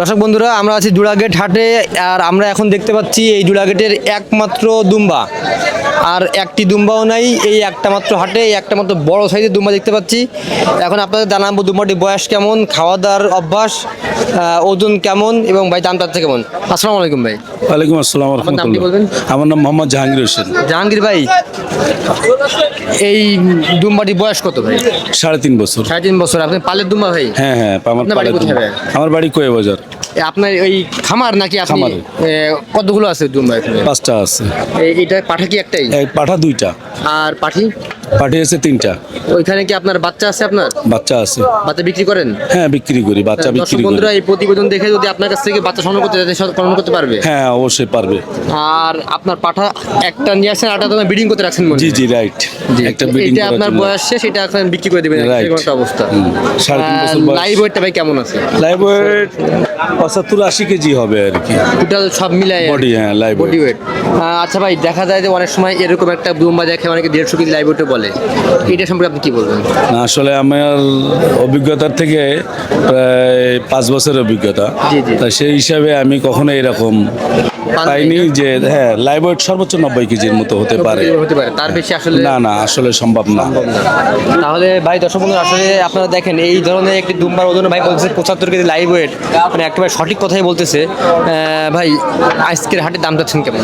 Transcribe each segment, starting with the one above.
দর্শক বন্ধুরা আমরা আছি জুড়াগেট হাটে আর আমরা এখন দেখতে পাচ্ছি এই জুড়াগেটের একমাত্র দুম্বা। আর একটি দুম্বাও নাই এই একটা মাত্র হাটে এই একটা মাত্র বড় সাইজের দুম্বা দেখতে পাচ্ছি। এখন আপনাদের জানাব দুম্বাটির বয়স কেমন খাওয়া দাওয়ার অভ্যাস ওজন কেমন এবং ভাই দাম তার থেকে কেমন? আসসালামু আলাইকুম ভাই। ওয়ালাইকুম আসসালাম? আমার নাম মোহাম্মদ জাহাঙ্গীর হোসেন। জাহাঙ্গীর ভাই এই দুম্বাটির বয়স কত ভাই? সাড়ে তিন বছর। সাড়ে তিন বছর আপনি পালের দুম্বা ভাই? হ্যাঁ হ্যাঁ আমার বাড়ি কয়ে বাজার? আপনার ওই খামার নাকি খামার। কতগুলো আছে দুম্বা এখানে? পাঁচটা আছে। এই- এইটা পাঠা কি একটাই? পাঠা দুইটা। আর পাঠি? পাঠি আছে তিনটা। ওইখানে কি আপনার বাচ্চা আছে আপনার? বাচ্চা আছে। বাচ্চা বিক্রি করেন? হ্যাঁ বিক্রি করি বাচ্চা বিক্রি করি। বন্ধুরা এই প্রতিবেদন দেখে যদি আপনার কাছ থেকে বাচ্চা সংগ্রহ করতে চায় সংগ্রহ করতে পারবে? হ্যাঁ অবশ্যই পারবে। আর আপনার পাঠা একটা নিয়ে আসছেন আটা তোমার বিডিং করতে রাখছেন জি জি রাইট একটা বিডিং এটা আপনার বয়স শেষ এটা এখন বিক্রি করে দেবেন. এরকম একটা অবস্থা। লাইভ ওয়েটটা ভাই কেমন আছে? লাইভ ওয়েট পঁচাত্তর আশি কেজি হবে আর কি। টোটাল সব মিলাই বডি হ্যাঁ লাইভ বডি ওয়েট আচ্ছা ভাই দেখা যায় যে অনেক সময় এরকম একটা দুম্বা দেখে অনেকে দেড়শো কেজি লাইভ ওয়েটে বলে এটা সম্পর্কে আপনি কি বলবেন? আসলে আমার অভিজ্ঞতার থেকে প্রায় পাঁচ বছরের অভিজ্ঞতা। জি, জি। তা সেই হিসাবে আমি কখনো এরকম পাইনি যে হ্যাঁ লাইভ ওয়েট সর্বোচ্চ নব্বই কেজির মতো হতে পারে। হতে পারে। তার বেশি আসলে না না আসলে সম্ভব না। তাহলে ভাই দর্শক বন্ধু আসলে আপনারা দেখেন এই ধরনের একটি দুম্বার ওজন ভাই বলছে পঁচাত্তর কেজি লাইভ ওয়েট মানে একেবারে সঠিক কথাই বলতেছে। আহ, ভাই আজকের হাটে দাম চাচ্ছেন কেমন?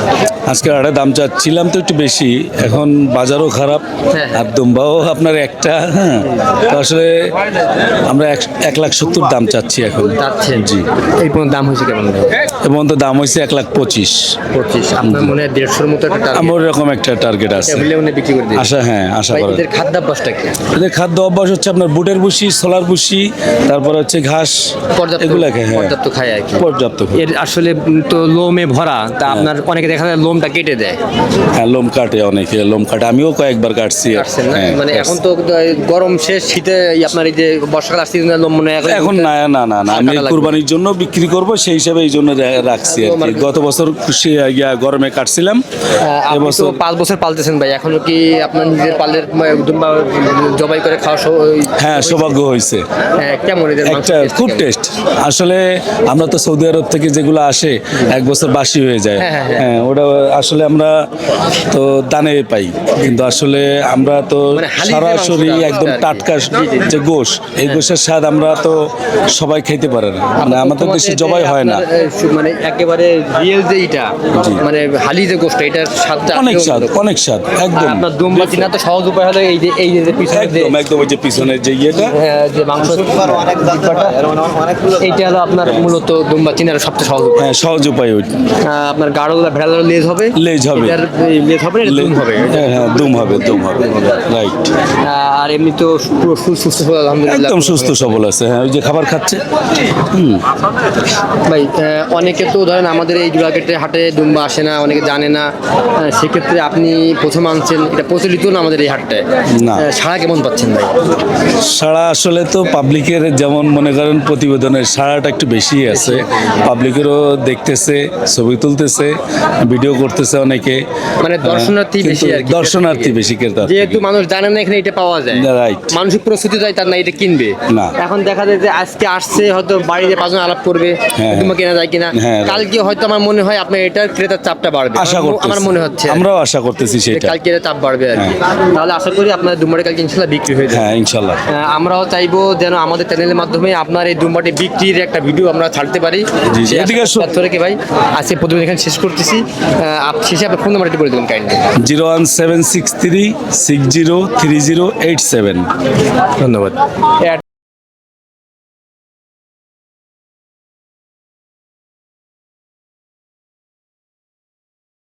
আজকের আড়ে দাম চাচ্ছিলাম তো একটু বেশি এখন বাজারও খারাপ। হ্যাঁ। আর দুম্বাও আপনার একটা হ্যাঁ। আসলে আমরা এক- লাখ সত্তর দাম চাচ্ছি এখন। জি। এই পর্যন্ত দাম হয়েছে কেমন এবং তো দাম হয়েছে এক লাখ পঁচিশ। পঁচিশ। আপনার মনে হয় দেড়শোর মতো একটা আমার এরকম একটা টার্গেট আছে। বিক্রি করে আশা হ্যাঁ আশা করা। এদের খাদ্যাভ্যাসটা কি? এদের খাদ্য অভ্যাস হচ্ছে আপনার বুটের ভুসি সোলার ভুসি তারপর হচ্ছে ঘাস পর্যাপ্ত এগুলাকে হ্যাঁ। পর্যাপ্ত খায় আর কি। পর্যাপ্ত এর আসলে তো লোমে ভরা তা আপনার অনেকে দেখা যায় লোমটা কেটে দেয়। হ্যাঁ লোম কাটে অনেকে লোম কাটে। আমিও কয়েকবার কাটছি। কাটছেন মানে এখন তো গরম শেষ শীতে আপনার এই যে বর্ষাকাল আসছে মনে এখন না না না না আমি কুরবানির জন্য বিক্রি করব সেই হিসাবে এই জন্য রাখছি কি। গত বছর গরমে কাটছিলাম এবছর পাঁচ বছর পালতেছেন ভাই এখনও কি আপনার নিজের পালের জবাই করে খাওয়া হ্যাঁ সৌভাগ্য হয়েছে। হ্যাঁ, কেমন একটা খুব টেস্ট আসলে আমরা তো সৌদি আরব থেকে যেগুলো আসে এক বছর বাসি হয়ে যায়। হ্যাঁ, হ্যাঁ, হ্যাঁ। হ্যাঁ ওটা আসলে আমরা তো দানে পাই কিন্তু আসলে আমরা তো মানে সরাসরি একদম টাটকা যে গোশ এই গোশের স্বাদ আমরা তো সবাই খেতে পারে না। মানে আমাদের দেশে জবাই হয় না। মানে একেবারে রিয়েল যে এটা মানে হালি যে গোষ্ঠ এটার স্বাদটা অনেক স্বাদ অনেক স্বাদ একদম। আপনার দুম্বা চিনা তো সহজ উপায় হলো এই যে এই যে পিছনে যে একদম একদম ওই যে পিছনে যে ইয়েটা। হ্যাঁ, যে মাংস এইটা হলো আপনার মূলত দুম্বা চিনার সবচেয়ে সহজ উপায়। হ্যাঁ সহজ উপায় ওই। আপনার গাঢ়গুলো ভেড়ালের লেজ হবে। লেজ হবে। এটার লেজ হবে না, দুম হবে? হ্যাঁ হ্যাঁ দুম হবে দুম হবে। রাইট আর এমনি তো পুরো সুস্থ সবল আলহামদুলিল্লাহ। একদম সুস্থ সবল আছে হ্যাঁ ওই যে খাবার খাচ্ছে। ভাই অনেকে তো ধরেন আমাদের এই জুরাকেটে হাটে দুম্বা আসে না অনেকে জানে না। সেক্ষেত্রে আপনি প্রথম আনছেন এটা প্রচলিত না আমাদের এই হাটটায়? না। সাড়া কেমন পাচ্ছেন ভাই? সারা আসলে তো পাবলিকের যেমন মনে করেন প্রতিবেদনের সারাটা একটু বেশি আছে। পাবলিকেরও দেখতেছে ছবি তুলতেছে ভিডিও করতেছে অনেকে। মানে দর্শনার্থী বেশি আর দর্শনার্থী বেশি ক্রেতা। যেহেতু মানুষ জানে না এখানে এটা পাওয়া যায়। প্রস্তুতি তার না এটা কিনবে। এখন দেখা যায় যে আজকে আসছে হয়তো বাড়িতে পাঁচজন আলাপ করবে হ্যাঁ, তোমার কেনা যায় কিনা। হ্যাঁ, কালকে হয়তো আমার মনে হয় আপনার এটার ক্রেতার চাপটা বাড়বে। আশা আমার- মনে হচ্ছে। আমরাও আশা করতেছি সেটা। কালকে এটা চাপ বাড়বে আর কি। তাহলে আশা করি আপনার দুম্বাটি কালকে ইনশাল্লাহ বিক্রি হয়ে যাবে। হ্যাঁ ইনশাল্লাহ। আমরাও চাইব যেন আমাদের চ্যানেলের মাধ্যমে আপনার এই দুম্বাটি বিক্রির একটা ভিডিও আমরা ছাড়তে পারি। এদিকে ভাই। আজকে প্রতিদিন এখানে শেষ করতেছি। শেষে আপনার ফোন নাম্বারটি বলে দেবেন kindly zero one seven six three six zero three zero eight seven. ধন্যবাদ।